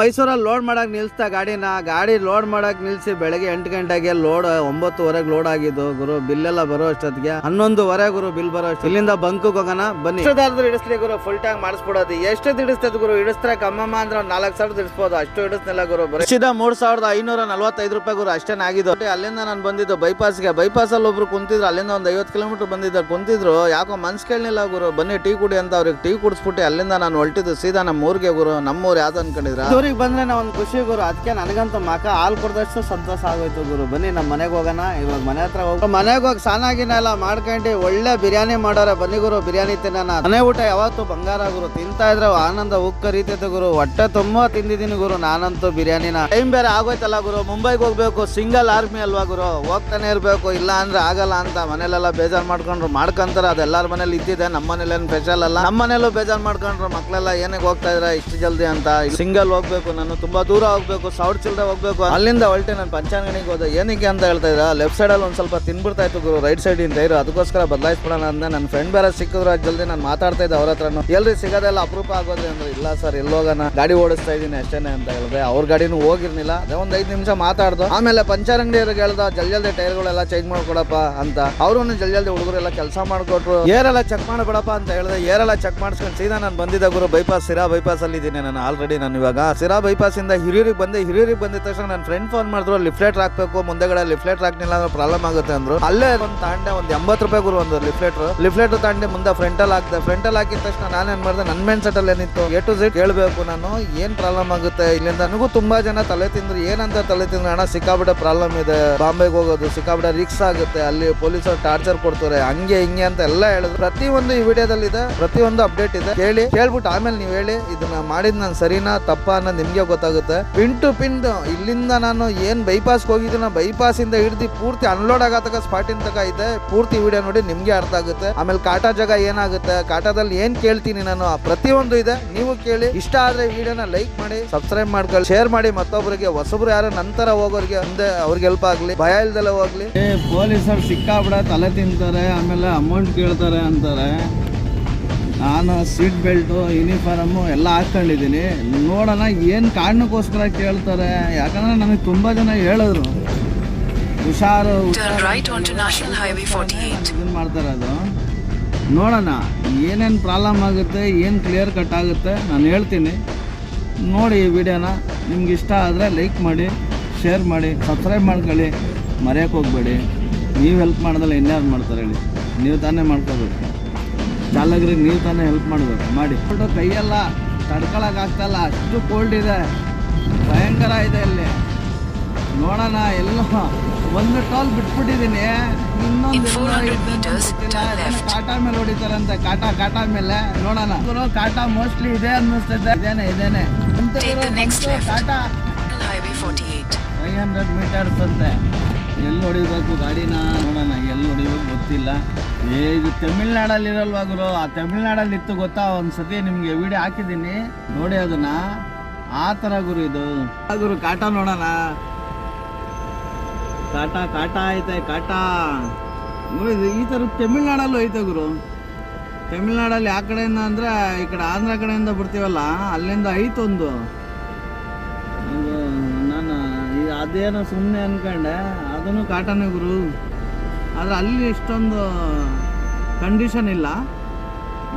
ಮೈಸೂರಲ್ಲಿ ಲೋಡ್ ಮಾಡಕ್ ನಿಲ್ಸ್ತಾ ಗಾಡಿನ. ಗಾಡಿ ಲೋಡ್ ಮಾಡಕ್ ನಿಲ್ಸಿ ಬೆಳಗ್ಗೆ ಎಂಟು ಗಂಟೆಗೆ ಲೋಡ್ ಒಂಬತ್ತುವರೆಗೆ ಲೋಡ್ ಆಗಿದ್ದು ಗುರು ಬಿಲ್ ಎಲ್ಲ ಬರೋ ಅಷ್ಟೊತ್ತಿಗೆ. ಹನ್ನೊಂದುವರೆ ಗುರು ಬಿಲ್ ಬರೋ ಅಷ್ಟು ಇಲ್ಲಿಂದ ಬಂಕ್ ಹೋಗೋಣ ಬನ್ನಿ. ಇಡಿಸ್ತೀನಿ ಇಡಿಸ್ಲಿ ಗುರು ಫುಲ್ ಟ್ಯಾಂಕ್ ಮಾಡಿಸ್ಬಿಡೋದು. ಎಷ್ಟು ಇಡಿಸ್ತದ ಗುರು? ಇಡಿಸ್ತಾರೆ ಕಮ್ಮಮ್ಮ ಅಂದ್ರೆ ನಾಲ್ಕ್ ಸಾವಿರದ ಇಡಿಸ್ಬೋದು ಅಷ್ಟು ಇಡಿಸ್ತಿಲ್ಲ ಗುರು ಬರೀದ ಮೂರ್ ಸಾವಿರದ ಐನೂರ ನಲ್ವತ್ತೈದು ರೂಪಾಯಿ ಗುರು ಅಷ್ಟೇ ಆಗಿದ್ದು. ಅಲ್ಲಿಂದ ನಾನು ಬಂದಿದ್ದು ಬೈಪಾಸ್ಗೆ ಬೈಪಾಸ್ ಅಲ್ಲಿ ಒಬ್ರು ಕುಂತಿದ್ರು ಅಲ್ಲಿಂದ ಒಂದು ಐವತ್ತು ಕಿಲೋಮೀಟರ್ ಬಂದಿದ್ದಾರೆ. ಕುಂತಿದ್ರು ಯಾಕೋ ಮನ್ಸ್ ಕೇಳಲಿಲ್ಲ ಗುರು. ಬನ್ನಿ ಟೀ ಕುಡಿ ಅಂತ ಅವ್ರಿಗೆ. ಟೀ ಕುಡಿಸ್ಬಿಟ್ಟು ಅಲ್ಲಿಂದ ನಾನು ಹೊಲ್ಟಿದ್ದು ಸೀದಾ ನಮ್ಮ ಊರಿಗೆ ಗುರು. ನಮ್ಮೂರು ಯಾವ್ದು ಅನ್ಕೊಂಡಿದ್ರ ಊರಿಗೆ ಬಂದರೆ ನಾ ಒಂದು ಖುಷಿ ಗುರು. ಅದಕ್ಕೆ ನನಗಂತೂ ಮಕ ಹಾಲು ಕೊಡ್ದಷ್ಟು ಸಂತೋಷ ಆಗೋಯ್ತು ಗುರು. ಬನ್ನಿ ನಮ್ಮ ಮನೆಗೆ ಹೋಗೋಣ. ಇವಾಗ ಮನೆ ಹತ್ರ ಹೋಗಿ ಮನೆಗೆ ಹೋಗಿ ಸಾನಾಗಿನ ಎಲ್ಲ ಮಾಡ್ಕೊಂಡು ಒಳ್ಳೆ ಬಿರಿಯಾನಿ ಮಾಡೋರೆ. ಬನ್ನಿ ಗುರು, ಬಿರಿಯಾನಿ ತಿನ್ನೋಣ. ಮನೆ ಊಟ ಯಾವತ್ತು ಬಂಗಾರ ಗುರು. ತಿಂತಾ ಇದ್ರೆ ಆನಂದ ಉಕ್ಕ ಕರೀತೈತೆ ಗುರು. ಹೊಟ್ಟೆ ತುಂಬ ತಿಂದಿದ್ದೀನಿ ಗುರು ನಾನಂತೂ ಬಿರಿಯಾನಿನ. ಟೈಮ್ ಬೇರೆ ಆಗೋಯ್ತಲ್ಲ ಗುರು. ಮುಂಬೈಗೆ ಹೋಗ್ಬೇಕು. ಸಿಂಗಲ್ ಆರ್ಮಿ ಅಲ್ವಾ ಗುರು? ಹೋಗ್ತಾನೆ ಇರಬೇಕು. ಇಲ್ಲ ಅಂದ್ರೆ ಆಗಲ್ಲ ಅಂತ ಮನೇಲೆಲ್ಲ ಬೇಜಾರ್ ಮಾಡ್ಕೊಂಡ್ರು. ಮಾಡ್ಕೊಂತಾರೆ. ಅದೆಲ್ಲಾರ ಮನೇಲಿ ಇದ್ದಿದೆ. ನಮ್ಮ ಮನೇಲಿ ಏನು ಸ್ಪೆಷಲ್ ಅಲ್ಲ. ನಮ್ಮ ಮನೇಲೂ ಬೇಜಾರ್ ಮಾಡ್ಕೊಂಡ್ರು. ಮಕ್ಕಳೆಲ್ಲ ಏನಕ್ಕೆ ಹೋಗ್ತಾ ಇದ್ರೆ? ಇಷ್ಟು ಜಲ್ದಿ ಅಂತ. ಸಿಂಗಲ್ ಹೋಗ್ಬೇಕು. ನಾನು ತುಂಬಾ ದೂರ ಹೋಗ್ಬೇಕು ಸೌಟ್ ಚಿಲ್ದ ಹೋಗ್ಬೇಕು ಅಲ್ಲಿಂದ ಹೊಲ್ಟೆ ನಾನು ಪಂಚಾಂಗಣಿಗೆ ಹೋದೆ. ಏನಕ್ಕೆ ಅಂತ ಹೇಳ್ತಾ ಇದ್ದ ಲೆಫ್ಟ್ ಸೈಡ್ ಅಲ್ಲಿ ಒಂದ್ ಸ್ವಲ್ಪ ತಿನ್ಬಿಡ್ತಾ ಇತ್ತು ಗುರು ರೈಟ್ ಸೈಡ್ ಇಂದ ಇರು. ಅದಕ್ಕೋಸ್ಕರ ಬದಲಾಯಿಸ್ಬಿಡೋಣ ಅಂದೆ ನನ್ನ ಫ್ರೆಂಡ್ ಬೇರೆ ಸಿಕ್ಕಿದ್ರು ಜಲ್ದಿ ನಾನು ಮಾತಾಡ್ತಾ ಇದ್ದೆ ಅವ್ರ ಹತ್ರನು. ಎಲ್ರಿ ಸಿಗೋದೆಲ್ಲ ಅಪರೂಪ ಆಗೋದ್ರಿ ಅಂದ್ರೆ, ಇಲ್ಲ ಸರ್ ಎಲ್ಲೋಗೋಣ ಗಾಡಿ ಓಡಿಸ್ತಾ ಇದ್ದೀನಿ ಅಷ್ಟೇನೆ ಅಂತ ಹೇಳಿದೆ ಅವ್ರ ಗಾಡಿನೂ ಹೋಗಿರ್ಲಿಲ್ಲ. ಅದೇ ಒಂದ್ ಐದು ನಿಮಿಷ ಮಾತಾಡ್ದು. ಆಮೇಲೆ ಪಂಚಾರಂಗಡಿಯವ್ರಿಗೆ ಹೇಳ್ದ ಜಲ್ ಜಲ್ದಿ ಟೈರ್ಗಳೆಲ್ಲ ಚೇಂಜ್ ಮಾಡ್ಕೊಡಪ್ಪ ಅಂತ. ಅವರು ಜಲ್ ಜಲ್ದಿ ಹುಡುಗರೆಲ್ಲ ಕೆಲಸ ಮಾಡ್ಕೊಟ್ರು. ಏರೆಲ್ಲ ಚೆಕ್ ಮಾಡ್ಬಿಡಪ್ಪ ಅಂತ ಹೇಳಿದೆ. ಏರೆಲ್ಲ ಚೆಕ್ ಮಾಡಿಸ್ಕೊಂಡು ಸೀದಾ ನಾನು ಬಂದಿದ್ದ ಗುರು ಬೈಪಾಸ್ ಸಿರಾ ಬೈಪಾಸ್ ಅಲ್ಲಿ ಇದ್ದೀನಿ ನಾನು. ಆಲ್ರೆಡಿ ನಾನು ಇವಾಗ ಸಿರಾ ಬೈಪಾಸ್ ಇಂದ ಹಿರಿಯೂರಿಗೆ ಬಂದೆ, ಹಿರಿಯೂರಿಗೆ ಬಂದಿದ ತಕ್ಷಣ ನನ್ನ ಫ್ರೆಂಡ್ ಫೋನ್ ಮಾಡಿದ್ರು ಲಿಫ್ಲೆಟ್ ಹಾಕ್ಬೇಕು, ಮುಂದೆಗಡೆ ಲಿಫ್ಲೆಟ್ ಹಾಕ್ನಿಲ್ಲ ಅಂದ್ರೆ ಪ್ರಾಬ್ಲಮ್ ಆಗುತ್ತೆ ಅಂದ್ರು. ಅಲ್ಲೇ ಒಂದು ತಾಂಡೆ, ಒಂದು ಎಂಬತ್ತು ರೂಪಾಯಿ ಗುರು ಒಂದು ಲಿಫ್ಲೆಟ್ ಲಿಫ್ಲೆಟ್ ತಾಂಡೆ ಮುಂದೆ ಫ್ರಂಟಲ್ ಹಾಕ್ದೆ. ಫ್ರಂಟಲ್ ಹಾಕಿದ ತಕ್ಷಣ ನಾನು ಏನ್ ಮಾಡಿದೆ ನನ್ನ ಮೇನ್ ಸೆಟ್ ಅಲ್ಲಿ ಏನಿತ್ತು? ಎ ಟು ಝೆಡ್ ಕೇಳಬೇಕು ನಾನು, ಏನ್ ಪ್ರಾಬ್ಲಮ್ ಆಗುತ್ತೆ? ಇಲ್ಲಿಂದ ನನಗೂ ತುಂಬಾ ಜನ ತಲೆ ತಿಂದ್ರು, ಏನಂತ ತಲೆ ತಿಂದ್ರು ಹಣ ಸಿಕ್ಕಾಬಿಟ್ಟೆ ಪ್ರಾಬ್ಲಮ್ ಇದೆ. ಬಾಂಬೆಗೆ ಹೋಗೋದು, ಸಿಕ್ಕಾಬಿಟ್ಟೆ ರಿಕ್ಸ್ ಆಗುತ್ತೆ. ಅಲ್ಲಿ ಪೊಲೀಸರು ಟಾರ್ಚರ್ ಕೊಡ್ತಾರೆ, ಹಂಗೆ, ಹಿಂಗೆ ಅಂತ ಎಲ್ಲ ಹೇಳಿದ್ರು. ಪ್ರತಿಯೊಂದು ಈ ವಿಡಿಯೋದಲ್ಲಿ ಇದೆ ಪ್ರತಿಯೊಂದು ಅಪ್ಡೇಟ್ ಇದೆ. ಕೇಳಿ, ಕೇಳ್ಬಿಟ್ಟು ಆಮೇಲೆ ನೀವು ಹೇಳಿ, ಇದನ್ನ ಮಾಡಿದ್ ನಾನು ಸರಿನಾ ತಪ್ಪಾ ಅನ್ನೋದು ನಿಮ್ಗೆ ಗೊತ್ತಾಗುತ್ತೆ. ಪಿನ್ ಟು ಪಿನ್ ಇಲ್ಲಿಂದ ನಾನು ಏನು ಬೈಪಾಸ್ ಹೋಗಿದ್ದೀನೋ ಬೈಪಾಸ್ ಇಂದ ಹಿಡಿದು ಪೂರ್ತಿ ಅನ್ಲೋಡ್ ಆಗತಕ್ಕ ಸ್ಪಾಟಿನ ತಕ ಇದೆ. ಪೂರ್ತಿ ವಿಡಿಯೋ ನೋಡಿ ನಿಮಗೆ ಅರ್ಥ ಆಗುತ್ತೆ. ಆಮೇಲೆ ಕಾಟಾ ಜಾಗ ಏನಾಗುತ್ತೆ? ಕಾಟಾದಲ್ಲಿ ಏನು ಕೇಳ್ತೀನಿ ನಾನು? ಪ್ರತಿಯೊಂದು ಇದೆ. ನೀವು ಕೇಳಿ. ಇಷ್ಟ ಆದರೆ ವಿಡಿಯೋನ ಲೈಕ್ ಮಾಡಿ ಸಬ್ಸ್ಕ್ರೈಬ್ ಮಾಡ್ಕೊಳ್ಳಿ. ಶೇರ್ ಮಾಡಿ ಮತ್ತೊಬ್ಬರಿಗೆ ಹೊಸಬ್ರು ಯಾರು ನಂತರ ಹೋಗೋರಿಗೆ ಮುಂದೆ ಅವ್ರಿಗೆ ಹೆಲ್ಪ್ ಆಗಲಿ. ಭಯ ಇಲ್ದೆಲ್ಲ ಹೋಗ್ಲಿ. ಪೊಲೀಸರು ಸಿಕ್ಕಾಬಿಡ, ತಲೆ ತಿಂತಾರೆ, ಆಮೇಲೆ ಅಮೌಂಟ್ ಕೇಳ್ತಾರೆ ಅಂತಾರೆ. ನಾನು ಸೀಟ್ ಬೆಲ್ಟು ಯೂನಿಫಾರಮು ಎಲ್ಲ ಹಾಕ್ಕೊಂಡಿದ್ದೀನಿ ನೋಡೋಣ ಏನು ಕಾರಣಕ್ಕೋಸ್ಕರ ಕೇಳ್ತಾರೆ. ಯಾಕಂದರೆ ನನಗೆ ತುಂಬ ಜನ ಹೇಳಿದ್ರು. ಹುಷಾರು ಇದನ್ನು right onto 48. ಇದನ್ನ ಮಾಡ್ತಾರೆ ಅದು? ನೋಡೋಣ ಏನೇನು ಪ್ರಾಬ್ಲಮ್ ಆಗುತ್ತೆ ಏನು ಕ್ಲಿಯರ್ ಕಟ್ ಆಗುತ್ತೆ ನಾನು ಹೇಳ್ತೀನಿ. ನೋಡಿ ಈ ವಿಡಿಯೋನ. ನಿಮ್ಗೆ ಇಷ್ಟ ಆದರೆ ಲೈಕ್ ಮಾಡಿ ಶೇರ್ ಮಾಡಿ ಸಬ್ಸ್ಕ್ರೈಬ್ ಮಾಡ್ಕೊಳ್ಳಿ. ಮರೆಯೋಕೆ ಹೋಗ್ಬೇಡಿ. ನೀವು ಹೆಲ್ಪ್ ಮಾಡಿದ್ರೆ ಇನ್ಯಾರು ಮಾಡ್ತಾರೆ ಹೇಳಿ. ನೀವು ತಾನೇ ಮಾಡ್ಕೋಬೇಕು. ಚಾಲಕರಿಗೆ ನೀವು ತಾನೇ ಹೆಲ್ಪ್ ಮಾಡಬೇಕು. ಮಾಡಿ. ಫೋಟೋ ಕೈಯೆಲ್ಲ ತಡ್ಕೊಳಕ್ ಆಗ್ತಾಯಿಲ್ಲ ಅಷ್ಟು ಕೋಲ್ಡ್ ಇದೆ. ಭಯಂಕರ ಇದೆ ಇಲ್ಲಿ. ನೋಡೋಣ ಎಲ್ಲ ಒಂದು ಟೋಲ್ ಬಿಟ್ಬಿಟ್ಟಿದ್ದೀನಿ ಇನ್ನೊಂದು In ಎಲ್ಲೋ 400 ಇದೆ ಅಂತ meters, ಗೊತ್ತಿಲ್ಲ. turn ಅದನ್ನ left. ಕಾಟಾ ಮೇಲೆ ಹೊಡಿತಾರಂತೆ. ಕಾಟಾ ಕಾಟಾ ಮೇಲೆ. ನೋಡೋಣ. ಕಾಟಾ ಮೋಸ್ಟ್ಲಿ ಇದೆ ಅನ್ನಿಸ್ತೈತೆ ಇದೇನೆ ಇದೇನೆ. ಕಾಟಾ National Highway 48. Five hundred metres ಅಂತೆ. ಎಲ್ಲಿ ಹೊಡಿಬೇಕು ಗಾಡಿನ ನೋಡೋಣ, ಎಲ್ಲಿ ಹೊಡಿಬೇಕು ಗೊತ್ತಿಲ್ಲ. ಏ ಇದು ತಮಿಳ್ನಾಡಲ್ಲಿ ಇರಲ್ವಾ ಗುರು? ಆ ತಮಿಳ್ನಾಡಲ್ಲಿ ಇತ್ತು ಗೊತ್ತಾ? ಒಂದು ಸತಿ ನಿಮಗೆ ವಿಡಿಯೋ ಹಾಕಿದ್ದೀನಿ. ನೋಡಿ ಅದನ್ನ. ಆ ಥರ ಗುರು ಇದು. ಗುರು, ಕಾಟ ನೋಡೋಣ. ಕಾಟ ಕಾಟ ಐತೆ, ಕಾಟ. ಇದು ಈ ಥರ ತಮಿಳ್ನಾಡಲ್ಲೂ ಐತೆ ಗುರು. ತಮಿಳ್ನಾಡಲ್ಲಿ ಆ ಕಡೆಯಿಂದ ಅಂದರೆ ಈ ಕಡೆ ಆಂಧ್ರ ಕಡೆಯಿಂದ ಬರ್ತೀವಲ್ಲ, ಅಲ್ಲಿಂದ ಐತೊಂದು ನಾನು ಅದೇನೋ ಸುಮ್ಮನೆ ಅನ್ಕೊಂಡೆ. ಅದನ್ನು ಕಾಟನ್ ಗುರು. ಆದರೆ ಅಲ್ಲಿ ಇಷ್ಟೊಂದು ಕಂಡೀಷನ್ ಇಲ್ಲ.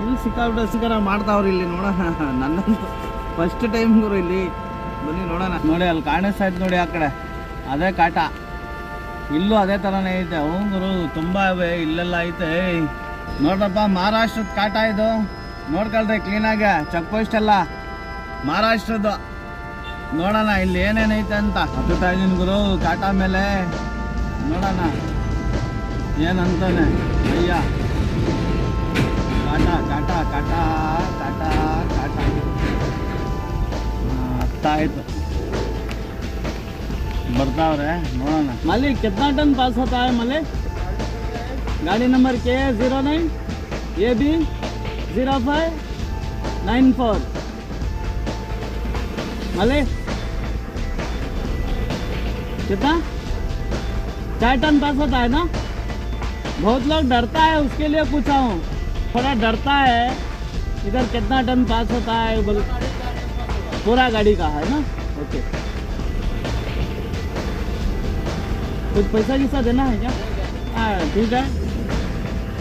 ಇಲ್ಲಿ ಸಿಕ್ಕಾಬಿಟ್ಟು ಸಿಕ್ಕಾರ ಮಾಡ್ತಾವ್ರಿ ಇಲ್ಲಿ ನೋಡೋಣ. ನನ್ನ ಫಸ್ಟ್ ಟೈಮ್ ಗುರು ಇಲ್ಲಿ. ಬನ್ನಿ ನೋಡೋಣ. ನೋಡಿ, ಅಲ್ಲಿ ಕಾಣಿಸ್ತಾ ಇತ್ತು ನೋಡಿ ಆ ಕಡೆ. ಅದೇ ಕಾಟ. ಇಲ್ಲೂ ಅದೇ ಥರನೇ ಐತೆ. ಹ್ಞೂ ಗುರು, ತುಂಬ ಇವೆ. ಇಲ್ಲೆಲ್ಲ ಐತೆ. ನೋಡ್ರಪ್ಪ, ಮಹಾರಾಷ್ಟ್ರದ ಕಾಟ ಇದು. ನೋಡ್ಕೊಳ್ರಿ ಕ್ಲೀನಾಗೆ ಚೆಕ್ ಪೋಸ್ಟ್ ಎಲ್ಲ. ಮಹಾರಾಷ್ಟ್ರದ್ದು. ನೋಡೋಣ, ಇಲ್ಲಿ ಏನೇನೈತೆ ಅಂತ. ಹತ್ತುತ್ತಾ ಇದೀನಿ ಗುರು, ಕಾಟ ಮೇಲೆ. ನೋಡೋಣ ಏನಂತಾನೆ ಅಯ್ಯ ಕಾಟ ಕಾಟ ಕಾಟ ಕಾಟ ಕಾಟ ಹತ್ತಾಯ್ತು ಬರ್ತಾವ್ರೆ ನೋಡೋಣ मालिक कितना टन पास होता है मालिक गाड़ी नंबर के zero nine A B zero five nine four मालिक कितना चार टन पास होता है ना बहुत लोग डरता है उसके लिए पूछा हूँ थोड़ा डरता है इधर कितना टन पास होता है बोल पूरा गाड़ी का है ना ओके कुछ पैसा जैसा देना है क्या हाँ ठीक है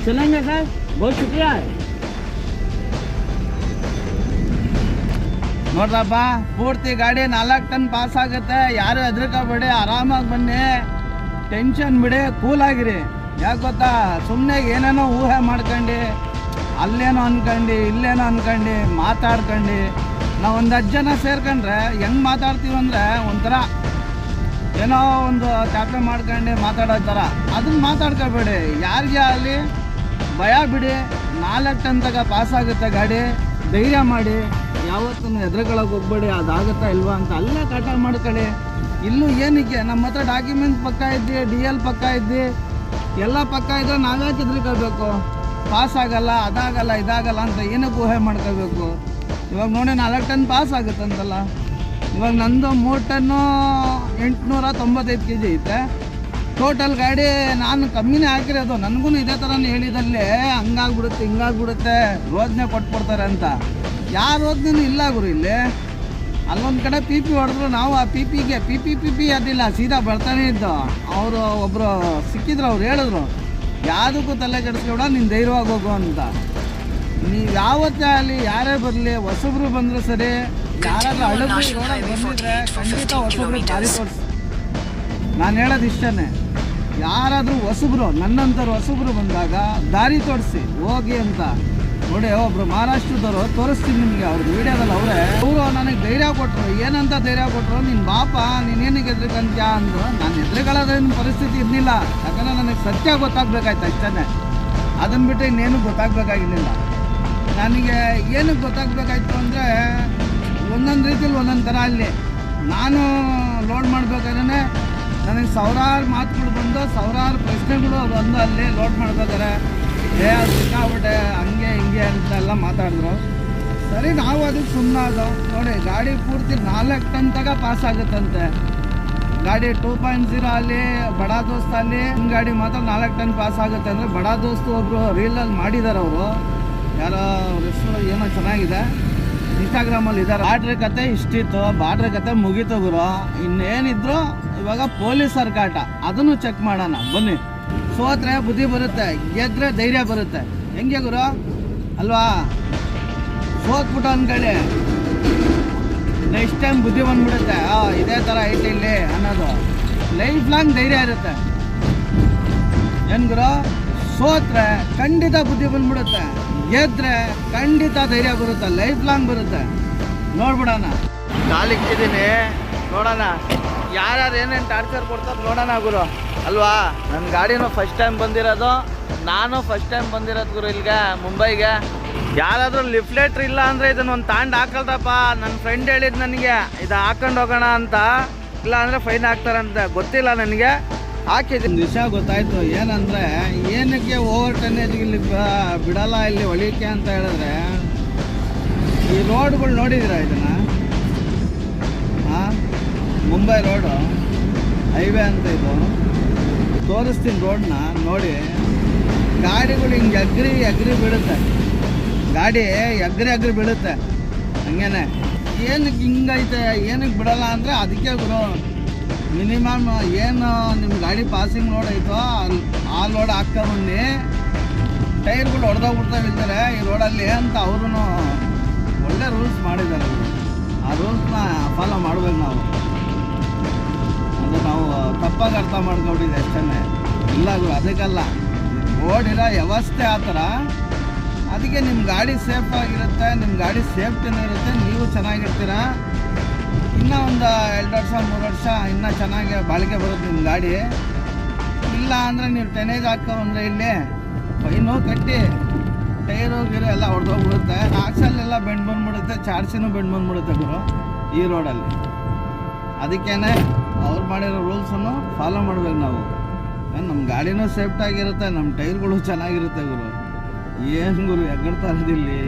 चलेंगे सर बहुत शुक्रिया है ನೋಡ್ರಪ್ಪ ಪೂರ್ತಿ ಗಾಡಿ ನಾಲ್ಕು ಟನ್ ಪಾಸ್ ಆಗುತ್ತೆ ಯಾರು ಹೆದರ್ಕೋಬೇಡಿ ಆರಾಮಾಗಿ ಬನ್ನಿ ಟೆನ್ಷನ್ ಬಿಡಿ, ಕೂಲ್ ಆಗಿರಿ. ಯಾಕೆ ಗೊತ್ತಾ? ಸುಮ್ಮನೆ ಏನೇನೋ ಊಹೆ ಮಾಡ್ಕೊಂಡು, ಅಲ್ಲೇನೋ ಅನ್ಕಂಡು, ಇಲ್ಲೇನೋ ಅನ್ಕಂಡು, ಮಾತಾಡ್ಕೊಂಡು. ನಾವು ಒಂದು ಹತ್ತು ಜನ ಸೇರ್ಕೊಂಡ್ರೆ ಹೆಂಗೆ ಮಾತಾಡ್ತೀವಿ ಅಂದರೆ ಒಂಥರ ಏನೋ ಒಂದು ಚಾಪೆ ಮಾಡ್ಕೊಂಡು ಮಾತಾಡೋ ಥರ ಅದನ್ನ ಮಾತಾಡ್ಕೋಬೇಡಿ. ಯಾರಿಗೆ ಆಗಲಿ, ಭಯ ಬಿಡಿ. ನಾಲ್ಕು ಟನ್ ತಗ ಪಾಸ್ ಆಗುತ್ತೆ ಗಾಡಿ. ಧೈರ್ಯ ಮಾಡಿ. ಯಾವತ್ತೂ ಎದುರುಗಳಾಗಿ ಹೋಗ್ಬೇಡಿ. ಅದಾಗುತ್ತಾ ಇಲ್ವಾ ಅಂತ ಅಲ್ಲೇ ಕಾಟ ಮಾಡ್ಕೊಳ್ಳಿ. ಇಲ್ಲೂ ಏನಕ್ಕೆ? ನಮ್ಮ ಹತ್ರ ಡಾಕ್ಯುಮೆಂಟ್ ಪಕ್ಕ ಇದ್ದಿ ಡಿ ಎಲ್ ಪಕ್ಕ ಇದ್ದಿ ಎಲ್ಲ ಪಕ್ಕ ಇದ್ರೆ ನಾವ್ಯಾಕೆ ಹೆದ್ರಿಕೋಬೇಕು ಪಾಸ್ ಆಗಲ್ಲ, ಅದಾಗಲ್ಲ, ಇದಾಗಲ್ಲ ಅಂತ ಏನಕ್ಕೆ ಊಹೆ ಮಾಡ್ಕೋಬೇಕು ಇವಾಗ ನೋಡಿ, ನಾಲ್ಕು ಟನ್ ಪಾಸ್ ಆಗುತ್ತಂತಲ್ಲ ಇವಾಗ ನಂದು ಮೂರು ಟನ್ನು ಎಂಟುನೂರ ತೊಂಬತ್ತೈದು ಕೆ ಜಿ ಐತೆ. ಟೋಟಲ್ ಗಾಡಿ ನಾನು ಕಮ್ಮಿನೇ ಹಾಕಿರೋದು. ನನಗೂ ಇದೇ ಥರನೇ ಹೇಳಿದಲ್ಲಿ, ಹಂಗಾಗ್ಬಿಡುತ್ತೆ, ಹಿಂಗಾಗ್ಬಿಡುತ್ತೆ. ಯೋಜನೆ ಕೊಟ್ಬಿಡ್ತಾರೆ ಅಂತ. ಯಾರು ಯೋಜನೆ ಇಲ್ಲ ಗುರು ಇಲ್ಲಿ. ಅಲ್ಲೊಂದು ಕಡೆ ಪಿ ಪಿ ಹೊಡೆದ್ರು ನಾವು ಆ ಪಿ ಪಿಗೆ ಪಿ ಪಿ ಪಿ ಪಿ ಅದಿಲ್ಲ ಸೀದಾ ಬರ್ತಾನೆ ಇದ್ದು. ಅವರು ಒಬ್ಬರು ಸಿಕ್ಕಿದ್ರು ಅವ್ರು ಹೇಳಿದ್ರು ಯಾವುದಕ್ಕೂ ತಲೆ ಕೆಡಿಸ್ಕೊಡ ನೀನು ಧೈರ್ಯವಾಗಿ ಹೋಗು ಅಂತ. ನೀವು ಯಾವತ್ತೇ ಆಗಲಿ ಯಾರೇ ಬರಲಿ ಹೊಸಬ್ರು ಬಂದರೂ ಸರಿ ಯಾರಾದರೂ ಹಳಬ್ರು ಬಂದಿದ್ರೆ ಖಂಡಿತ 15 ಹೊಸಬ್ರು ದಾರಿ ತೋರಿಸ್ತೀನಿ ತೋರಿಸಿ. ನಾನು ಹೇಳೋದು ಇಷ್ಟನೇ. ಯಾರಾದರೂ ಹೊಸಬ್ರು ನನ್ನಂಥವ್ರು ಹೊಸಬ್ರು ಬಂದಾಗ ದಾರಿ ತೋರಿಸಿ ಹೋಗಿ ಅಂತ. ನೋಡಿ ಒಬ್ರು ಮಹಾರಾಷ್ಟ್ರದವರು ತೋರಿಸ್ತೀನಿ ನಿಮಗೆ, ಅವ್ರ ವಿಡಿಯೋದಲ್ಲಿ ಅವರೇ. ಅವರು ನನಗೆ ಧೈರ್ಯ ಕೊಟ್ಟರು ಏನಂತ ಧೈರ್ಯ ಕೊಟ್ಟರು ನಿನ್ನ ಬಾಪ ನೀನೇನಿಗೆ ಎದ್ರಿಕಂತ್ಯ ಅಂದ್ರು. ನಾನು ಎದ್ರಿಕೊಳ್ಳೋದೇನು ಪರಿಸ್ಥಿತಿ ಇರಲಿಲ್ಲ. ಯಾಕಂದ್ರೆ ನನಗೆ ಸತ್ಯ ಗೊತ್ತಾಗಬೇಕಾಯ್ತು ಅಷ್ಟೇ ಅದನ್ನು ಬಿಟ್ಟು ಇನ್ನೇನು ಗೊತ್ತಾಗಬೇಕಾಗಿರಲಿಲ್ಲ. ನನಗೆ ಏನಕ್ಕೆ ಗೊತ್ತಾಗಬೇಕಾಯ್ತು ಅಂದರೆ ಒಂದೊಂದು ರೀತಿಲಿ ಒಂದೊಂದು ಥರ ಅಲ್ಲಿ. ನಾನು ಲೋಡ್ ಮಾಡ್ಬೇಕಾದ್ರೆ ನನಗೆ ಸಾವಿರಾರು ಮಾತುಗಳು ಬಂದು, ಸಾವಿರಾರು ಪ್ರಶ್ನೆಗಳು ಬಂದು ಅಲ್ಲಿ ಲೋಡ್ ಮಾಡ್ಬೇಕಾದ್ರೆ ಏ, ಅದು ಸಿಕ್ಕಾಬಿಟ್ಟೆ ಹಂಗೆ ಹಿಂಗೆ ಅಂತೆಲ್ಲ ಮಾತಾಡಿದ್ರು. ಸರಿ, ನಾವು ಅದಕ್ಕೆ ಸುಮ್ಮನಾದವು ನೋಡಿ, ಗಾಡಿ ಪೂರ್ತಿ ನಾಲ್ಕು ಟನ್ ತಗ ಪಾಸ್ ಆಗುತ್ತಂತೆ. ಗಾಡಿ ಟೂ ಪಾಯಿಂಟ್ ಜೀರೋ ಅಲ್ಲಿ, ಬಡ ದೋಸ್ತ ಅಲ್ಲಿ ಹಿಂಗ್ ಗಾಡಿ ಮಾತ್ರ ನಾಲ್ಕು ಟನ್ ಪಾಸ್ ಆಗುತ್ತೆ ಅಂದರೆ ಬಡ ದೋಸ್ತು ಒಬ್ಬರು ರೀಲಲ್ಲಿ ಮಾಡಿದ್ದಾರೆ ಅವರು. ಯಾರೋ ಹೆಸರು ಏನೋ ಚೆನ್ನಾಗಿದೆ. ಇನ್ಸ್ಟಾಗ್ರಾಮಲ್ಲಿ ಇದ್ದಾರೆ ಬಾಡ್ರಿ ಕತೆ ಇಷ್ಟಿತ್ತು. ಬಾಡ್ರಿ ಕತೆ ಮುಗಿತು ಗುರು. ಇನ್ನೇನಿದ್ರು ಇವಾಗ ಪೊಲೀಸ್ ಸರ್ಕಾಟ ಅದನ್ನು ಚೆಕ್ ಮಾಡೋಣ. ಬನ್ನಿ. ಸೋತ್ರೆ ಬುದ್ಧಿ ಬರುತ್ತೆ, ಗೆದ್ರೆ ಧೈರ್ಯ ಬರುತ್ತೆ. ಹೆಂಗೆ ಗುರು? ಅಲ್ವಾ? ಸೋತ್ಬಿಟ್ಟು ಅಂದ್ಕೊಳ್ಳಿ. ನೆಕ್ಸ್ಟ್ ಟೈಮ್ ಬುದ್ಧಿ ಬಂದ್ಬಿಡುತ್ತೆ. ಆ, ಇದೇ ಥರ ಐತೆ ಇಲ್ಲಿ ಅನ್ನೋದು. ಲೈಫ್ ಲಾಂಗ್ ಧೈರ್ಯ ಇರುತ್ತೆ. ಏನ್ ಗುರು? ಸೋತ್ರೆ ಖಂಡಿತ ಬುದ್ಧಿ ಬಂದ್ಬಿಡುತ್ತೆ. ಗೆದ್ರೆ ಖಂಡಿತ ಧೈರ್ಯ ಬರುತ್ತೆ ಲೈಫ್ ಲಾಂಗ್ ಬರುತ್ತೆ. ನೋಡ್ಬಿಡೋಣ. ಕಾಲಿಕ್ಕಿದ್ದೀನಿ ನೋಡೋಣ. ಯಾರ್ಯಾರು ಏನೇನು ಟಾರ್ಚರ್ ಕೊಡ್ತಾರೆ ನೋಡೋಣ ಗುರು. ಅಲ್ವಾ? ನನ್ನ ಗಾಡಿನೂ ಫಸ್ಟ್ ಟೈಮ್ ಬಂದಿರೋದು. ನಾನು ಫಸ್ಟ್ ಟೈಮ್ ಬಂದಿರೋದು ಗುರು ಇಲ್ಲಿಗೆ, ಮುಂಬೈಗೆ. ಯಾರಾದರೂ ಲಿಫ್ಲೆಟ್ರ್ ಇಲ್ಲ ಅಂದರೆ ಇದನ್ನ ಒಂದು ತಾಂಡ್ ಹಾಕಲ್ದಪ್ಪ ನನ್ನ ಫ್ರೆಂಡ್ ಹೇಳಿದ್ ನನಗೆ, ಇದು ಹಾಕೊಂಡು ಹೋಗೋಣ ಅಂತ. ಇಲ್ಲ ಅಂದರೆ ಫೈನ್ ಹಾಕ್ತಾರಂತ. ಗೊತ್ತಿಲ್ಲ ನನಗೆ. ಹಾಕಿದ್ದೀನಿ ವಿಷಯ ಗೊತ್ತಾಯಿತು. ಏನಂದರೆ, ಏನಕ್ಕೆ ಓವರ್ ಟನ್ನೇಜ್ ಇಲ್ಲಿ ಬಿಡಲ್ಲ ಇಲ್ಲಿ ಹೊಳಿಕೆ ಅಂತ ಹೇಳಿದ್ರೆ, ಈ ರೋಡ್ಗಳು ನೋಡಿದಿರ ಇದನ್ನು? ಹಾಂ ಮುಂಬೈ ರೋಡು ಹೈವೇ ಅಂತ ಇದು. ತೋರಿಸ್ತೀನಿ ರೋಡ್ನ ನೋಡಿ. ಗಾಡಿಗಳು ಹಿಂಗೆ ಎಗ್ರಿ ಎಗ್ರಿ ಬೀಳುತ್ತೆ. ಗಾಡಿ ಎಗ್ರಿ ಎಗ್ರಿ ಬೀಳುತ್ತೆ. ಹಂಗೇನೆ. ಏನಕ್ಕೆ ಹಿಂಗೈತೆ, ಏನಕ್ಕೆ ಬಿಡಲ್ಲ ಅಂದರೆ ಅದಕ್ಕೆ ಗುರು. ಮಿನಿಮಮ್ ಏನು ನಿಮ್ಮ ಗಾಡಿ ಪಾಸಿಂಗ್ ಲೋಡ್ ಐತೋ ಆ ಲೋಡ್ ಹಾಕ್ಕೊಂಬನ್ನಿ ಟೈರ್ಗಳು ಹೊಡೆದೋಗ್ಬಿಡ್ತಾವೆ ಇದ್ದಾರೆ ಈ ರೋಡಲ್ಲಿ ಅಂತ ಅವರು ಒಳ್ಳೆ ರೂಲ್ಸ್ ಮಾಡಿದ್ದಾರೆ. ಆ ರೂಲ್ಸ್ನ ಫಾಲೋ ಮಾಡ್ಬೇಕು ನಾವು. ಅದು ನಾವು ತಪ್ಪಾಗಿ ಅರ್ಥ ಮಾಡ್ಕೊಂಡಿದ್ದೆ ಅಷ್ಟೇ ಇಲ್ಲ ಗುರು, ಅದಕ್ಕಲ್ಲ. ಓಡಿರೋ ವ್ಯವಸ್ಥೆ ಆ ಥರ. ಅದಕ್ಕೆ ನಿಮ್ಮ ಗಾಡಿ ಸೇಫ್ ಆಗಿರುತ್ತೆ ನಿಮ್ಮ ಗಾಡಿ ಸೇಫ್ಟಿನೂ ಇರುತ್ತೆ, ನೀವು ಚೆನ್ನಾಗಿರ್ತೀರ? ಇನ್ನೂ ಒಂದು ಎರಡು ವರ್ಷ, ಮೂರು ವರ್ಷ ಇನ್ನೂ ಚೆನ್ನಾಗಿ ಬಾಳಿಕೆ ಬರುತ್ತೆ ನಿಮ್ಮ ಗಾಡಿ. ಇಲ್ಲ ಅಂದರೆ ನೀವು ಟೆನೇಜ್ ಅಂದರೆ ಇಲ್ಲಿ ಫೈನು ಕಟ್ಟಿ, ಟೈರು ಗೀರು ಎಲ್ಲ ಹೊಡೆದೋಗ್ಬಿಡುತ್ತೆ. ಆಕ್ಸಲ್ಲೆಲ್ಲ ಬೆಂಡ್ ಬಂದ್ಬಿಡುತ್ತೆ, ಚಾರ್ಜಿನೂ ಬೆಂಡ್ ಬಂದ್ಬಿಡುತ್ತೆ ಗುರು, ಈ ರೋಡಲ್ಲಿ ಅದಕ್ಕೇನೆ ಅವ್ರು ಮಾಡಿರೋ ರೂಲ್ಸನ್ನು ಫಾಲೋ ಮಾಡ್ಬೇಕು ನಾವು. ನಮ್ಮ ಗಾಡಿನೂ ಸೇಫ್ಟಾಗಿರುತ್ತೆ ನಮ್ಮ ಟೈರ್ಗಳು ಚೆನ್ನಾಗಿರುತ್ತೆ ಗುರು. ಏನು ಗುರು ಎಗಡ್ತಾ ಇರೋದಿಲ್ಲಿ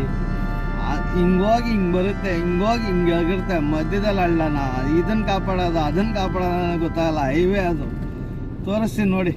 ಹಿಂಗೋಗಿ ಹಿಂಗೆ ಬರುತ್ತೆ, ಹಿಂಗೋಗಿ ಹಿಂಗೆ ಎಗರುತ್ತೆ ಮಧ್ಯದಲ್ಲಿ ಹಳ್ಳನ ಇದನ್ನು ಕಾಪಾಡೋದು ಅದನ್ನು ಕಾಪಾಡೋದು ಗೊತ್ತಾಗಲ್ಲ ಹೈವೇ ಅದು. ತೋರಿಸ್ತೀನಿ ನೋಡಿ.